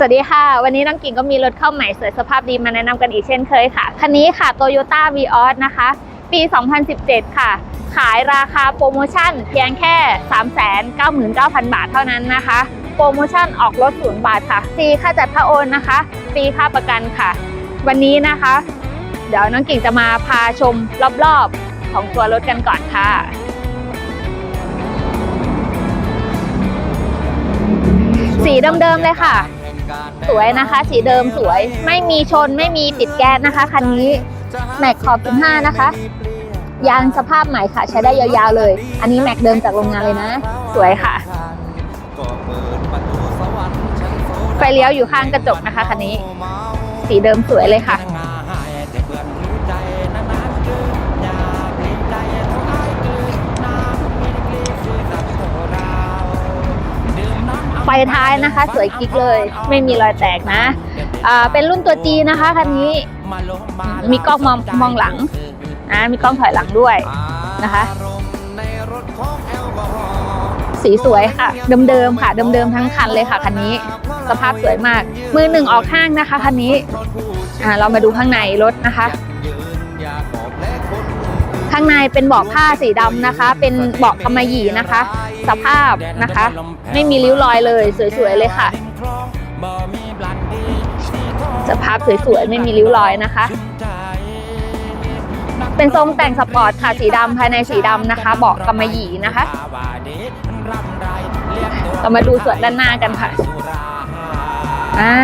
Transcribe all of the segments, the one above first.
สวัสดีค่ะ วันนี้น้องกิ่งก็มีรถเข้าใหม่สวยสภาพดีมาแนะนำกันอีกเช่นเคยค่ะ คันนี้ค่ะ Toyota Vios นะคะ ปี 2017 ค่ะ ขายราคาโปรโมชั่นเพียงแค่ 399,000 บาทเท่านั้นนะคะ โปรโมชั่นออกรถศูนย์บาทค่ะฟรีค่าจัดพระโอนนะคะฟรีค่าประกันค่ะ วันนี้นะคะ เดี๋ยวน้องกิ่งจะมาพาชมรอบๆของตัวรถกันก่อนค่ะสีเดิมๆเลยค่ะ สวยนะคะ สีเดิมสวย ไม่มีชนไม่มีติดแก๊สนะคะคันนี้แม็กขอบ15นะคะ ยางสภาพใหม่ค่ะ ใช้ได้ยาวๆเลย อันนี้แม็กเดิมจากโรงงานเลยนะ สวยค่ะไฟเลี้ยวอยู่ข้างกระจกนะคะคันนี้ สีเดิมสวยเลยค่ะ ไฟท้ายนะคะ สวยกิ๊กเลย ไม่มีรอยแตกนะเป็นรุ่นตัวจีนะคะคันนี้มีกล้องมองมองหลังนะมีกล้องถอยหลังด้วยนะคะสีสวยค่ะ เดิมๆค่ะ เดิมๆทั้งคันเลยค่ะคันนี้ สภาพสวยมาก มือหนึ่งออกข้างนะคะคันนี้อ่าเรามาดูข้างในรถนะคะ ข้างในเป็นเบาะผ้าสีดำนะคะ เป็นเบาะกำมะหยี่นะคะ สภาพนะคะ ไม่มีริ้วรอยเลย สวยๆเลยค่ะสภาพสวยๆไม่มีริ้วรอยนะคะเป็นทรงแต่งสปอร์ตค่ะสีดำภายในสีดำนะคะ เบาะกำมะหยี่นะคะเรามาดูส่วนด้านหน้ากันค่ะอ่า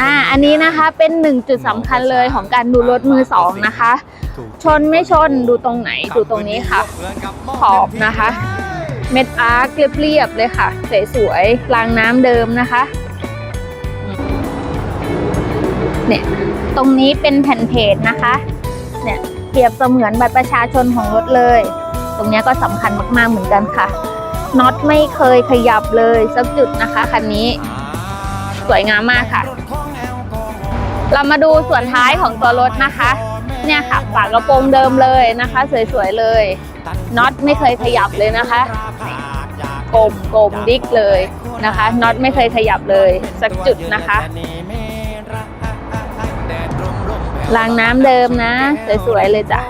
อ่าอันนี้นะคะเป็นหนึ่งจุดสำคัญเลยของการดูรถมือสองนะคะ ชนไม่ชนดูตรงไหนดูตรงนี้ค่ะ ขอบนะคะ เม็ดอาร์คเรียบๆเลยค่ะ สวยๆรางน้ำเดิมนะคะเนี่ยตรงนี้เป็นแผ่นเพจนะคะเนี่ยเปรียบเสมือนบัตรประชาชนของรถเลย ตรงเนี้ยก็สำคัญมากๆเหมือนกันค่ะน็อตไม่เคยขยับเลยสักจุดนะคะคันนี้สวยงามมากค่ะ เรามาดูส่วนท้ายของตัวรถนะคะ เนี่ยค่ะฝากระโปรงเดิมเลยนะคะ สวยๆเลยน็อตไม่เคยขยับเลยนะคะกลมกลมดิกเลยนะคะน็อตไม่เคยขยับเลยสักจุดนะคะรางน้ำเดิมนะ สวยๆเลยจ้ะ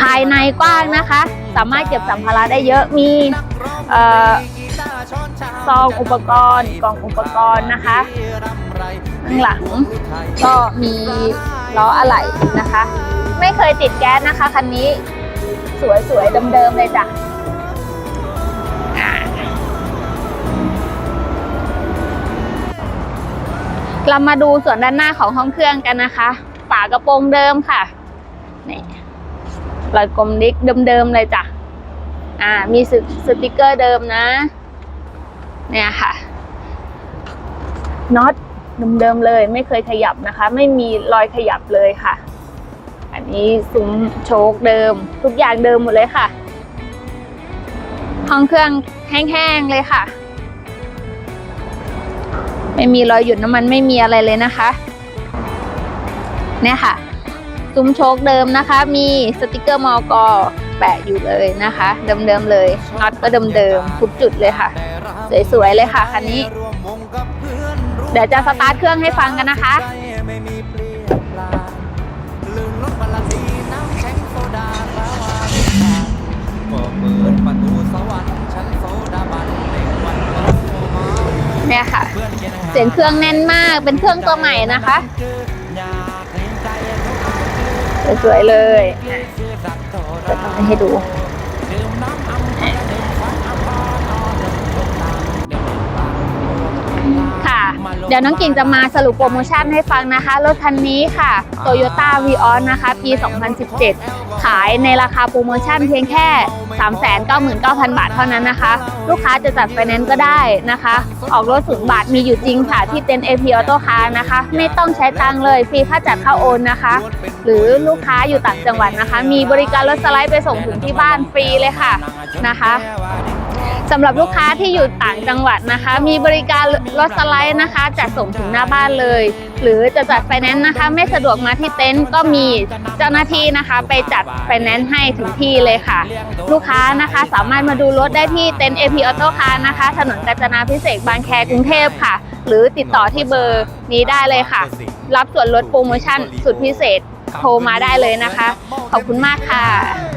ภายในกว้างนะคะ สามารถเก็บสัมภาระได้เยอะมีเอ่อ ซองอุปกรณ์กล่องอุปกรณ์นะคะข้างหลังก็มีล้ออะไหล่นะคะ ไม่เคยติดแก๊สนะคะคันนี้สวยๆเดิมๆเลยจ้ะเรามาดูส่วนด้านหน้าของห้องเครื่องกันนะคะ ฝากระโปรงเดิมค่ะนี่รอยกลมดิกเดิมๆเลยจ้ะ อ่า มีสสติกเกอร์เดิมนะ เนี่ยค่ะน็อตเดิมๆเลย ไม่เคยขยับนะคะ ไม่มีรอยขยับเลยค่ะ อันนี้ซุ้มโชคเดิม ทุกอย่างเดิมหมดเลยค่ะห้องเครื่องแห้งๆเลยค่ะ ไม่มีรอยหยุดน้ำมันไม่มีอะไรเลยนะคะเนี่ยค่ะ ซุ้มโชคเดิมนะคะ มีสติกเกอร์มอกอแปะอยู่เลยนะคะ เดิมๆเลยน็อตก็เดิมๆทุกจุดเลยค่ะ สวยๆเลยค่ะคันนี้ เดี๋ยวจะสตาร์ทเครื่องให้ฟังกันนะคะเนี่ยค่ะ เสียงเครื่องแน่นมากเป็นเครื่องตัวใหม่นะคะสวยๆเลยจะทำให้ดู เดี๋ยวน้องกิ่งจะมาสรุปโปรโมชั่นให้ฟังนะคะ รถคันนี้ค่ะ Toyota Vios นะคะ ปี 2017 ขายในราคาโปรโมชั่นเพียงแค่ 399,000 บาทเท่านั้นนะคะ ลูกค้าจะจัดไฟแนนซ์ก็ได้นะคะ ออกรถศูนย์บาทมีอยู่จริงค่ะที่เต็นท์ AP Auto Car นะคะ ไม่ต้องใช้ตังค์เลย ฟรีค่าจัดค่าโอนนะคะ หรือลูกค้าอยู่ต่างจังหวัดนะคะ มีบริการรถสไลด์ไปส่งถึงที่บ้านฟรีเลยค่ะนะคะ สำหรับลูกค้าที่อยู่ต่างจังหวัดนะคะ มีบริการรถสไลด์นะคะจัดส่งถึงหน้าบ้านเลย หรือจะจัดไฟแนนซ์นะคะ ไม่สะดวกมาที่เต็นท์ก็มีเจ้าหน้าที่นะคะ ไปจัดไฟแนนซ์ให้ถึงที่เลยค่ะ ลูกค้านะคะสามารถมาดูรถได้ที่เต็นท์ AP Auto Car นะคะ ถนนกาญจนาพิเศษบางแคกรุงเทพค่ะ หรือติดต่อที่เบอร์นี้ได้เลยค่ะ รับส่วนลดโปรโมชั่นสุดพิเศษโทรมาได้เลยนะคะ ขอบคุณมากค่ะ